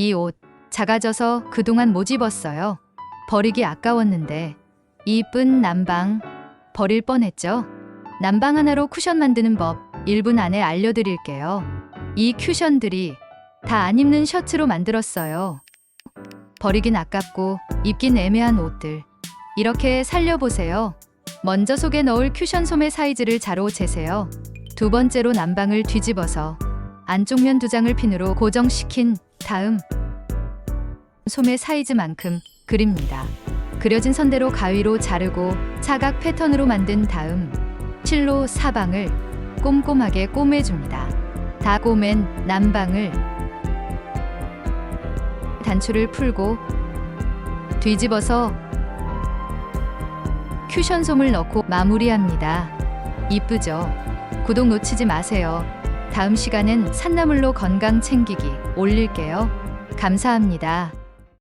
이 옷 작아져서 그동안 못 입었어요. 버리기 아까웠는데 이쁜 난방 버릴 뻔했죠. 난방 하나로 쿠션 만드는 법 1분 안에 알려드릴게요. 이 쿠션들이 다 안 입는 셔츠로 만들었어요. 버리긴 아깝고 입긴 애매한 옷들. 이렇게 살려보세요. 먼저 속에 넣을 쿠션 소매 사이즈를 자로 재세요. 두 번째로 난방을 뒤집어서 안쪽 면 두 장을 핀으로 고정시킨 다음 소매 사이즈만큼 그립니다. 그려진 선대로 가위로 자르고 사각 패턴으로 만든 다음 실로 사방을 꼼꼼하게 꼬매줍니다. 다 꼬맨 난방을 단추를 풀고 뒤집어서 큐션 솜을 넣고 마무리합니다. 이쁘죠? 구독 놓치지 마세요. 다음 시간은 산나물로 건강 챙기기 올릴게요. 감사합니다.